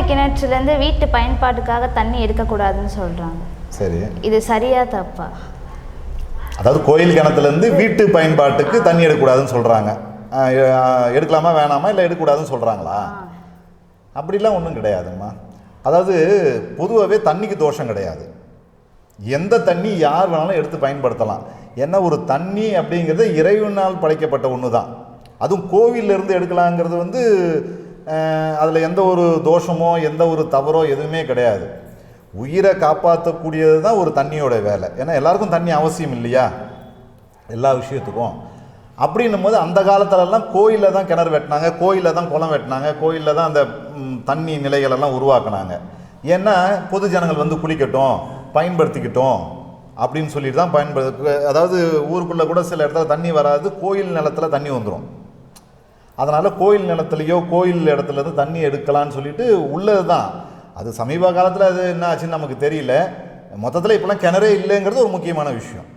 கோயில் கிணற்றுலேருந்து வீட்டு பயன்பாட்டுக்காக தண்ணி எடுக்கக்கூடாதுன்னு சொல்கிறாங்க சரி. இது சரியா தப்பா? அதாவது கோயில் கிணத்துலேருந்து வீட்டு பயன்பாட்டுக்கு தண்ணி எடுக்கக்கூடாதுன்னு சொல்கிறாங்க எடுக்கலாமா வேணாமா இல்லை எடுக்கக்கூடாதுன்னு சொல்கிறாங்களா அப்படிலாம் ஒன்றும் கிடையாதும்மா. அதாவது பொதுவாகவே தண்ணிக்கு தோஷம் கிடையாது. எந்த தண்ணி யார் வேணாலும் எடுத்து பயன்படுத்தலாம். ஏன்னா ஒரு தண்ணி அப்படிங்கிறது இறைவனால் படைக்கப்பட்ட ஒன்று தான் அதுவும் கோவில்ல இருந்து எடுக்கலாங்கிறது வந்து அதில் எந்த ஒரு தோஷமோ எந்த ஒரு தவறோ எதுவுமே கிடையாது. உயிரை காப்பாற்றக்கூடியது தான் ஒரு தண்ணியோட வேலை. ஏன்னா எல்லாருக்கும் தண்ணி அவசியம் இல்லையா? எல்லா விஷயத்துக்கும். அப்படின்னும் போது அந்த காலத்துலலாம் கோயிலில் தான் கிணறு வெட்டினாங்க கோயிலில் தான் குளம் வெட்டினாங்க கோயிலில் தான் அந்த தண்ணி நிலைகளெல்லாம் உருவாக்குனாங்க. ஏன்னா பொது ஜனங்கள் வந்து குளிக்கட்டும் பயன்படுத்திக்கிட்டோம் அப்படின்னு சொல்லிட்டு தான் பயன்படுத்த அதாவது ஊருக்குள்ளே கூட சில இடத்துல தண்ணி வராது கோயில் நிலத்துல தண்ணி வந்துடும் அதனால் கோயில் நிலத்துலையோ கோயில் இடத்துல இருந்து தண்ணி எடுக்கலான்னு சொல்லிட்டு உள்ளது தான் அது சமீப காலத்தில் அது என்ன ஆச்சுன்னு நமக்கு தெரியல. மொத்தத்தில் இப்போலாம் கிணறே இல்லைங்கிறது ஒரு முக்கியமான விஷயம்.